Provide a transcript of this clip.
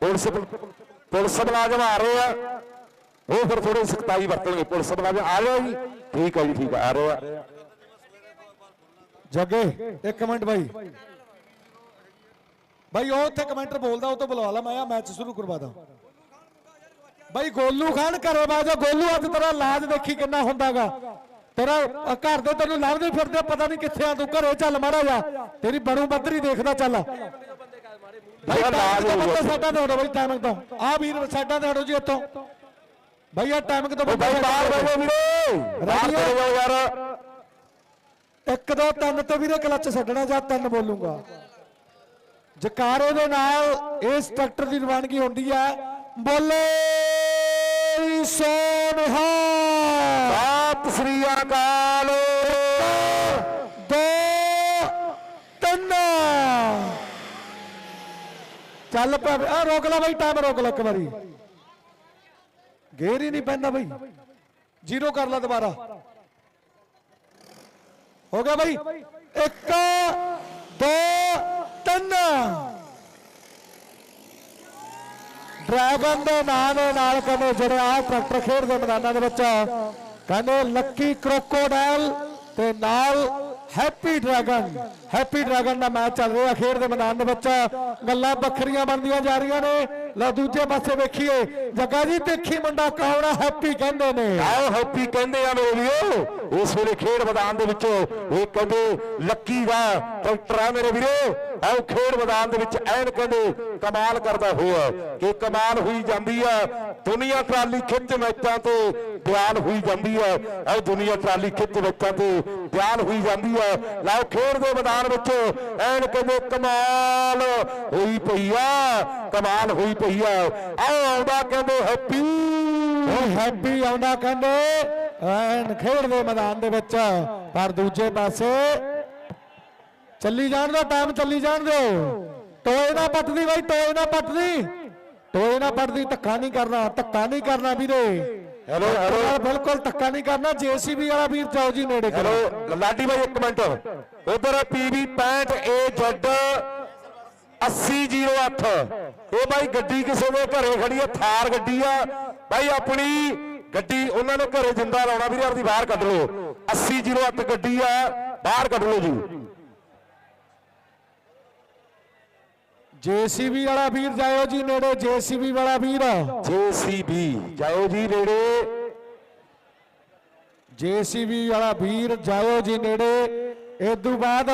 Police police ਮੁਲਾਜ਼ਮ ਆ ਰਹੇ ਆ। ਉਹ ਫਿਰ ਥੋੜੀ ਸਖਤਾਈ ਵਰਤਣਗੇ। ਪੁਲਿਸ ਮੁਲਾਜ਼ਮ ਆ ਰਹੇ ਜੀ। ਠੀਕ ਹੈ ਜੀ, ਠੀਕ ਆ। ਰਹੇ ਆ। ਜੱਗੇ, ਇੱਕ ਮਿੰਟ ਬਾਈ। ਬਾਈ, ਉਹ ਉੱਥੇ ਕਮੈਂਟਰ ਬੋਲਦਾ, ਉਹ ਤੋਂ ਬੁਲਵਾ ਲਾ। ਮੈਂ ਆ ਮੈਚ ਸ਼ੁਰੂ ਕਰਵਾ ਦਾਂ। ਬਾਈ, ਗੋਲੂ ਖਾਨ ਘਰੇ ਬਾਜੋ ਗੋਲੂ ਅੱਜ ਤੇਰਾ ਲਾਜ ਦੇਖੀ ਕਿੰਨਾ ਹੁੰਦਾਗਾ। ਤੇਰਾ ਘਰ ਦੇ ਤੈਨੂੰ ਲੱਭਦੇ ਫਿਰਦੇ ਪਤਾ ਨਹੀਂ ਕਿੱਥੇ ਆ। ਤੂੰ ਘਰੇ ਚੱਲ ਮਾੜਾ ਜਾ ਤੇਰੀ ਬੜੂ ਬੱਦਰੀ ਦੇਖਦਾ ਚੱਲ। ਬਾਈ ਜਿਹੜਾ ਲਾਜ ਲਾਜ ਹੋਊਗਾ। ਸਾਡਾ ਤੇ ਹਟੋ ਬਾਈ ਟਾਈਮਿੰਗ ਤੋਂ। ਆ ਵੀਰ ਸਾਡਾ ਤੇ ਹਟੋ ਜੀ ਇੱਥੋਂ ਬਾਈ ਆ ਟਾਈਮਿੰਗ ਤੋਂ ਬਾਈ ਬਾਹਰ ਬੈਠੋ ਵੀਰੇ। ਬਾਹਰ। ਚਲੇ ਯਾਰ। ਇੱਕ ਦੋ ਤਿੰਨ ਤੇ ਵੀਰੇ ਕਲੱਚ ਛੱਡਣਾ ਜਾਂ ਤਿੰਨ ਬੋਲੂੰਗਾ। ਜਕਾਰੇ ਦੇ ਨਾਲ ਇਸ ਟਰੈਕਟਰ ਦੀ ਰਵਾਨਗੀ ਹੁੰਦੀ ਹੈ। ਬੋਲੇ ਸੋਨਹਾ। ਸਤਿ ਸ੍ਰੀ ਅਕਾਲ ਦੋ ਤਿੰਨ ਚੱਲ ਪੈ, ਆ ਰੋਕ ਲੈ ਬਾਈ ਟਾਈਮ ਰੋਕ ਲੈ ਇੱਕ ਵਾਰੀ। ਗੇਰ ਹੀ ਨਹੀਂ ਪੈਂਦਾ ਬਾਈ। ਜ਼ੀਰੋ ਕਰ ਲੈ ਦੁਬਾਰਾ। ਹੋ ਗਿਆ ਬਾਈ। ਇੱਕ, ਦੋ, ਤਿੰਨ। ਡਰੈਗਨ ਦੇ ਨਾਂ ਦੇ ਨਾਲ ਕਹਿੰਦੇ ਜਿਹੜੇ ਆ ਟਰੈਕਟਰ ਖੇਡ ਦੇ ਮੈਦਾਨਾਂ ਦੇ ਵਿੱਚ, ਕਹਿੰਦੇ ਲੱਕੀ ਕ੍ਰੋਕੋਡਾਈਲ ਤੇ ਨਾਲ ਹੈਪੀ ਡਰੈਗਨ ਹੈਪੀ ਡਰੈਗਨ ਦਾ ਮੈਚ ਚੱਲ ਰਿਹਾ ਖੇਡ ਦੇ ਮੈਦਾਨ ਦੇ ਵਿੱਚ। ਗੱਲਾਂ ਵੱਖਰੀਆਂ ਬਣਦੀਆਂ ਜਾ ਰਹੀਆਂ ਨੇ। ਲੈ ਦੂਜੇ ਪਾਸੇ ਵੇਖੀਏ। ਜੱਗਾ ਜੀ, ਦੇਖੀ ਮੁੰਡਾ ਕੌਣ ਹੈਪੀ ਕਹਿੰਦੇ ਨੇ। ਆਓ ਹੈਪੀ ਕਹਿੰਦੇ ਆ ਮੇਰੇ ਵੀਰੋ ਵੇਲੇ ਖੇਡ ਮੈਦਾਨ ਦੇ ਵਿੱਚ ਉਹ ਕਹਿੰਦੇ ਲੱਕੀ ਦਾ ਟਰੈਕਟਰ ਆ ਮੇਰੇ ਵੀਰੋ। ਆਓ ਖੇਡ ਮੈਦਾਨ ਦੇ ਵਿੱਚ ਐਨ ਕਹਿੰਦੇ ਕਮਾਲ ਕਰਦਾ ਹੋਇਆ ਕਿ ਕਮਾਲ ਹੋਈ ਜਾਂਦੀ ਆ। ਦੁਨੀਆ ਟਰਾਲੀ ਖਿੱਚ ਮੈਚਾਂ ਤੇ ਬਿਆਨ ਹੋਈ ਜਾਂਦੀ ਆ ਆਓ ਦੁਨੀਆ ਟਰਾਲੀ ਖਿੱਚ ਮੈਚਾਂ ਤੇ ਬਿਆਨ ਹੋਈ ਜਾਂਦੀ ਆ ਲਓ ਖੇਡ ਦੇ ਮੈਦਾਨ ਵਿੱਚ ਐਨ ਕਹਿੰਦੇ ਕਮਾਲ ਹੋਈ ਪਈ ਆ, ਕਮਾਲ ਹੋਈ ਪਈ ਆ। ਆਉਂਦਾ ਕਹਿੰਦੇ ਹੈਪੀ। ਉਹ ਹੈਪੀ ਆਉਂਦਾ ਕਹਿੰਦੇ ਐਨ ਖੇਡ ਦੇ ਮੈਦਾਨ ਦੇ ਵਿੱਚ। ਪਰ ਦੂਜੇ ਪਾਸੇ ਚੱਲੀ ਜਾਣ ਦਾ ਟਾਈਮ ਚੱਲੀ ਜਾਣ ਦਿਓ। ਟੋਏ ਨਾ ਪੱਟਦੀ ਬਾਈ, ਟੋਏ ਨਾ ਪੱਟਦੀ। ਟੋਏ ਨਾ ਪੱਟਦੀ ਧੱਕਾ ਨਹੀਂ ਕਰਨਾ ਧੱਕਾ ਨਹੀਂ ਕਰਨਾ ਵੀਰੇ। ਹੈਲੋ ਹੈਲੋ ਬਿਲਕੁਲ ਧੱਕਾ ਨਹੀਂ ਕਰਨਾ ਜੀਸੀਬੀ ਵਾਲਾ ਵੀਰ ਜਾਓ ਜੀ ਨੇੜੇ ਕਰੋ। ਹੈਲੋ ਲਾਡੀ ਭਾਈ ਇੱਕ ਮਿੰਟ। ਉਧਰ ਪੀਵੀ 65 ਏ ਜੱਡ 8008 ਇਹ ਬਾਈ ਗੱਡੀ ਕਿਸੇ ਦੇ ਘਰੇ ਖੜੀ ਆ ਥਾਰ ਗੱਡੀ ਆ। ਬਾਈ ਆਪਣੀ ਗੱਡੀ ਉਹਨਾਂ ਨੇ ਘਰੇ ਜਿੰਦਾ ਲਾਉਣਾ ਵੀਰੇ ਆਪਦੀ ਬਾਹਰ ਕੱਢ ਲਓ। 8008 ਗੱਡੀ ਆ ਬਾਹਰ ਕੱਢ ਲਓ ਜੀ। ਜੀਸੀਬੀ ਵਾਲਾ ਵੀਰ ਜਾਇਓ ਜੀ ਨੇੜੇ ਜੀਸੀਬੀ ਵਾਲਾ ਵੀਰ। ਜੇਸੀਬੀ ਜਾਓ ਜੀ ਨੇੜੇ। ਜੀਸੀਬੀ ਵਾਲਾ ਵੀਰ ਜਾਇਓ ਜੀ ਨੇੜੇ। ਇਸ ਤੋਂ ਬਾਅਦ